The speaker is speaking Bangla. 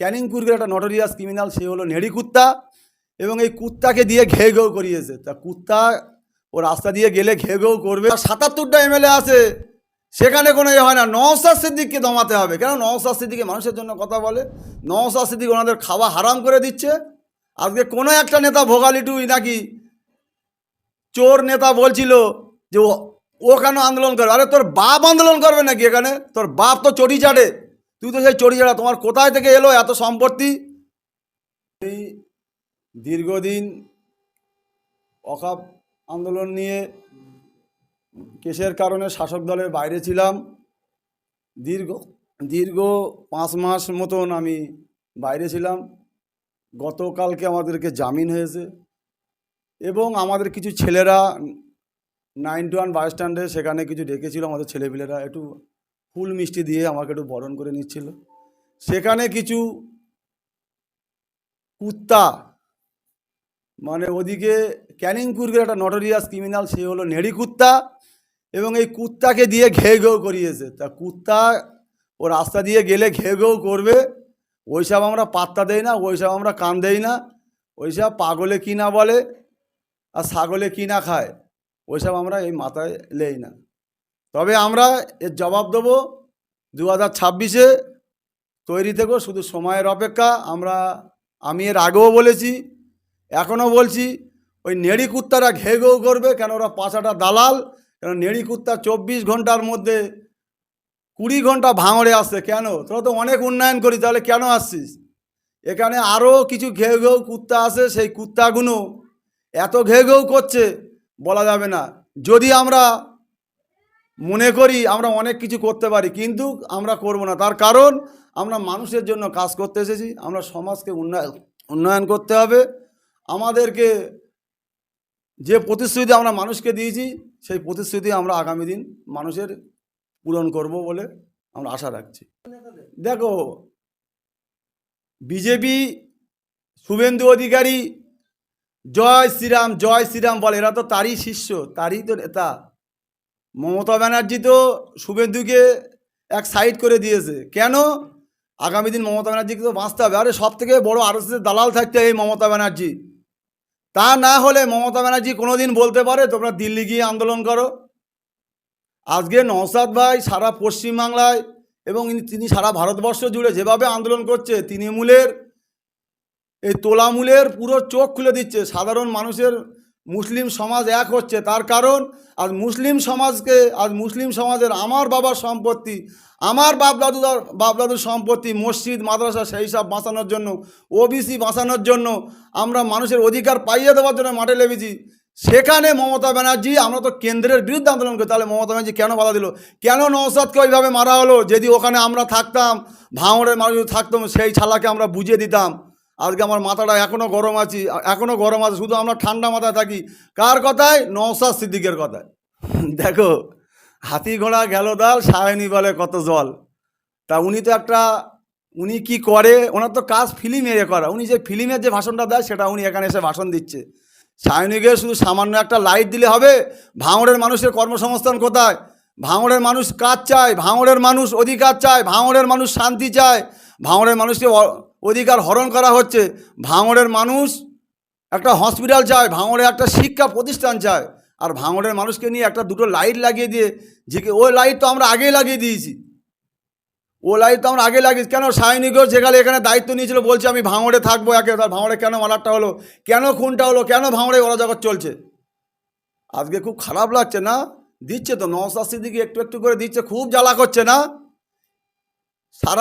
ক্যানিং কুর্গের একটা নটোরিয়াস ক্রিমিনাল সে হলো নেড়ি কুত্তা এবং এই কুত্তাকে দিয়ে ঘে ঘেউ করিয়েছে। তা কুত্তা ও রাস্তা দিয়ে গেলে ঘে ঘেউ করবে। সাতাত্তরটা এমএলএ আছে, সেখানে কোনো ইয়ে হয় না। নওসাদ সিদ্দিককে দমাতে হবে। কেন নওসাদ সিদ্দিকে মানুষের জন্য কথা বলে? নওসাদ সিদ্দিক ওনাদের খাওয়া হারাম করে দিচ্ছে। আজকে কোনো একটা নেতা ভোগালিটুই নাকি চোর নেতা বলছিল যে ও কেন আন্দোলন করবে? আরে তোর বাপ আন্দোলন করবে নাকি এখানে? তোর বাপ তো চটি চাটে। তুই তো সেই চাটা তোমার কোথায় থেকে এলো এত সম্পত্তি? দীর্ঘদিন অকাপ আন্দোলন নিয়ে কেসের কারণে শাসক দলের বাইরে ছিলাম। দীর্ঘ দীর্ঘ পাঁচ মাস মতন আমি বাইরে ছিলাম। গতকালকে আমাদেরকে জামিন হয়েছে এবং আমাদের কিছু ছেলেরা নাইন টু ওয়ান বাস স্ট্যান্ডে সেখানে কিছু ডেকেছিল আমাদের ছেলেপিলেরা। একটু ফুল মিষ্টি দিয়ে আমাকে একটু বরণ করে নিচ্ছিল। সেখানে কিছু কুত্তা মানে ওদিকে ক্যানিং কুর্গের একটা নটোরিয়াস ক্রিমিনাল সে হলো নেড়ি কুত্তা এবং এই কুত্তাকে দিয়ে ঘে ঘেউ করিয়েছে। তা কুত্তা ও রাস্তা দিয়ে গেলে ঘে ঘেউ করবে, ওইসব আমরা পাত্তা দেই না, ওইসব আমরা কান দেই না, ওইসব পাগলে কি না বলে আর ছাগলে কি না খায়, ওইসব আমরা এই মাথায় লেই না। তবে আমরা এর জবাব দেবো দু হাজার ছাব্বিশে। তৈরি থেকো, শুধু সময়ের অপেক্ষা। আমরা, আমি এর আগেও বলেছি, এখনও বলছি, ওই নেড়ি কুত্তারা ঘে ঘেউ করবে, কেন ওরা পাঁচাটা দালাল? কেন নেড়ি কুত্তা চব্বিশ ঘণ্টার মধ্যে কুড়ি ঘণ্টা ভাঙড়ে আসছে? কেন? তোরা তো অনেক উন্নয়ন করি, তাহলে কেন আসছিস? এখানে আরও কিছু ঘেউ ঘেউ কুত্তা আছে, সেই কুত্তাগুলো এত ঘেউ ঘেউ করছে, বলা যাবে না। যদি আমরা মনে করি আমরা অনেক কিছু করতে পারি, কিন্তু আমরা করব না। তার কারণ, আমরা মানুষের জন্য কাজ করতে এসেছি, আমরা সমাজকে উন্নয়ন উন্নয়ন করতে হবে। আমাদেরকে যে প্রতিশ্রুতি আমরা মানুষকে দিয়েছি, সেই প্রতিশ্রুতি আমরা আগামী দিন মানুষের পূরণ করব বলে আমরা আশা রাখছি। দেখো, বিজেপি শুভেন্দু অধিকারী, জয় শ্রীরাম জয় শ্রীরাম বলে, এরা তো তারই শিষ্য, তারই তো নেতা। মমতা ব্যানার্জি তো শুভেন্দুকে এক সাইড করে দিয়েছে। কেন? আগামী দিন মমতা ব্যানার্জিকে তো বাঁচতে হবে। আরে সব থেকে বড় আরএসএসের দালাল থাকতে এই মমতা ব্যানার্জি। তা না হলে মমতা ব্যানার্জি কোনো দিন বলতে পারে, তোমরা দিল্লি গিয়ে আন্দোলন করো। আজকে নওসাদ ভাই সারা পশ্চিমবাংলায় এবং তিনি সারা ভারতবর্ষ জুড়ে যেভাবে আন্দোলন করছে, তৃণমূলের, এই তোলামূলের পুরো চোখ খুলে দিচ্ছে। সাধারণ মানুষের মুসলিম সমাজ এক হচ্ছে, তার কারণ আজ মুসলিম সমাজকে, আজ মুসলিম সমাজের আমার বাবার সম্পত্তি, আমার বাপ দাদুদার বাপ দাদুর সম্পত্তি, মসজিদ, মাদ্রাসা, সেই সব বাঁচানোর জন্য ওবিসি বাঁচানোর জন্য আমরা মানুষের অধিকার পাইয়ে দেওয়ার জন্য মাঠে লেগেছি সেখানে মমতা ব্যানার্জি, আমরা তো কেন্দ্রের বিরুদ্ধে আন্দোলন করি, তাহলে মমতা ব্যানার্জি কেন বাধা দিল? কেন নৌসাদকে ওইভাবে মারা হলো? যদি ওখানে আমরা থাকতাম, ভাঙড়ের মানুষ থাকতাম সেই ছালাকে আমরা বুঝিয়ে দিতাম। আজকে আমার মাথাটা এখনও গরম আছি এখনও গরম আছে, শুধু আমরা ঠান্ডা মাথায় থাকি। কার কথায়? নওসাদ সিদ্দিকের কথায়। দেখো, হাতি ঘোড়া গেল দাল, সায়নি বলে কত জল। তা উনি তো একটা, উনি কি করে? ওনার তো কাজ ফিল্মে এ করা। উনি যে ফিল্মের যে ভাষণটা দেয়, সেটা উনি এখানে এসে ভাষণ দিচ্ছে। সায়নিকের শুধু সামান্য একটা লাইট দিলে হবে? ভাঙড়ের মানুষের কর্মসংস্থান কোথায়? ভাঙড়ের মানুষ কাজ চায়, ভাঙড়ের মানুষ অধিকার চায়, ভাঙড়ের মানুষ শান্তি চায়। ভাঙড়ের মানুষকে অধিকার হরণ করা হচ্ছে। ভাঙড়ের মানুষ একটা হসপিটাল চায়, ভাঙড়ে একটা শিক্ষা প্রতিষ্ঠান চায়, আর ভাঙড়ের মানুষকে নিয়ে একটা দুটো লাইট লাগিয়ে দিয়ে, যে ওই লাইট তো আমরা আগেই লাগিয়ে দিয়েছি। ও লাইট তো আমরা আগে লাগিয়েছি কেন সায়নিকও যেখানে এখানে দায়িত্ব নিয়েছিল, বলছে আমি ভাঙড়ে থাকব একে তার ভাঙড়ে কেন মালারটা হলো? কেন খুনটা হলো? কেন ভাঙড়ে ওরা জগৎ চলছে? আজকে খুব খারাপ লাগছে না? দিচ্ছে তো নশাশি দিকে একটু একটু করে দিচ্ছে, খুব জ্বালা করছে না? সারা